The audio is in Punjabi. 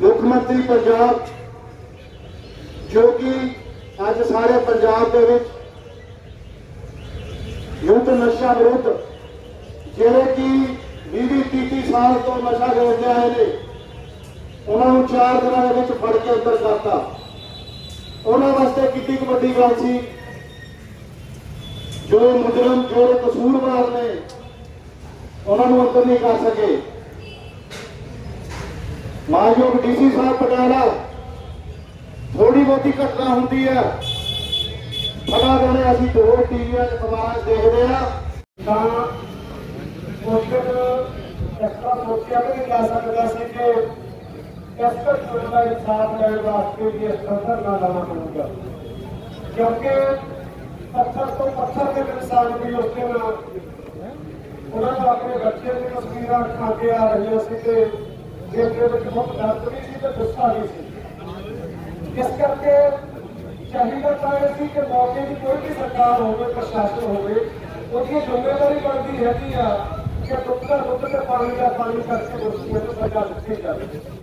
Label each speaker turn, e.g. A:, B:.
A: ਮੁੱਖ ਮੰਤਰੀ ਪੰਜਾਬ, ਜੋ ਕਿ ਅੱਜ ਸਾਰੇ ਪੰਜਾਬ ਦੇ ਵਿੱਚ ਯੁੱਧ ਨਸ਼ਾ ਵਿਰੁੱਧ, ਜਿਹੜੇ ਕਿ 20 30 ਸਾਲ ਤੋਂ ਨਸ਼ਾ ਵੇਚਦੇ ਆਏ ਨੇ, ਉਹਨਾਂ ਨੂੰ ਚਾਰ ਦਿਨਾਂ ਦੇ ਵਿੱਚ ਫੜ ਕੇ ਅੰਦਰ ਕਰਤਾ। ਉਹਨਾਂ ਵਾਸਤੇ ਕਿੰਨੀ ਕੁ ਵੱਡੀ ਗੱਲ ਸੀ, ਜੋ ਮੁਜਰਮ, ਜੋ ਕਸੂਰਵਾਰ ਨੇ, ਉਹਨਾਂ ਨੂੰ ਅੰਦਰ ਨਹੀਂ ਕਰ ਸਕੇ। ਮਾਨਯੋਗ ਡੀਸੀ ਸਾਹਿਬ ਪਟਿਆਲਾ ਥੋੜੀ ਬਹੁਤੀ ਘਟਨਾ ਹੁੰਦੀ ਹੈ। ਫੜਾ ਦੇਣੇ ਅਸੀਂ ਦੋ ਟੀਵੀਆਂ ਤੇ ਖਬਰਾਂ ਦੇਖਦੇ ਆ ਤਾਂ ਕੋਸ਼ਿਸ਼ ਐਕਸਟਰਾ ਸੋਚਿਆ ਵੀ ਜਾ ਸਕਦਾ ਸੀ ਕਿ ਇਸ ਘਟਨਾ ਦਾ ਇਨਸਾਫ ਲੈਣ ਵਾਸਤੇ ਵੀ ਇਸ ਤਰ੍ਹਾਂ ਨਾ ਲਾਣਾ ਪਊਗਾ। ਕਿਉਂਕਿ ਪੱਥਰ ਤੋਂ ਪੱਥਰ ਦੇ ਇਨਸਾਨ ਵੀ ਉਸ ਦਿਨ ਉਹਨਾਂ ਨੂੰ ਆਪਣੇ ਬੱਚੇ ਦੀ ਤਸਵੀਰਾਂ ਖਾ ਕੇ ਆ ਰਹੀਆਂ ਸੀ ਤੇ ਦਿਲ ਦੇ ਵਿੱਚ ਬਹੁਤ ਦਰਦ ਸੀ ਤੇ ਗੁੱਸਾ ਵੀ ਸੀ। ਇਸ ਕਰਕੇ ਚਾਹੀਦਾ ਤਾਂ ਇਹ ਸੀ ਕਿ ਮੌਕੇ ਦੀ ਕੋਈ ਵੀ ਸਰਕਾਰ ਹੋਵੇ, ਪ੍ਰਸ਼ਾਸਨ ਹੋਵੇ, ਉਹਦੀ ਜ਼ਿੰਮੇਵਾਰੀ ਬਣਦੀ ਹੈਗੀ ਆ ਕਿ ਦੁੱਧ ਦਾ ਦੁੱਧ ਤੇ ਪਾਣੀ ਦਾ ਪਾਣੀ ਕਰਕੇ ਦੋਸ਼ੀਆਂ ਨੂੰ ਸਜ਼ਾ ਦਿੱਤੀ ਜਾਵੇ।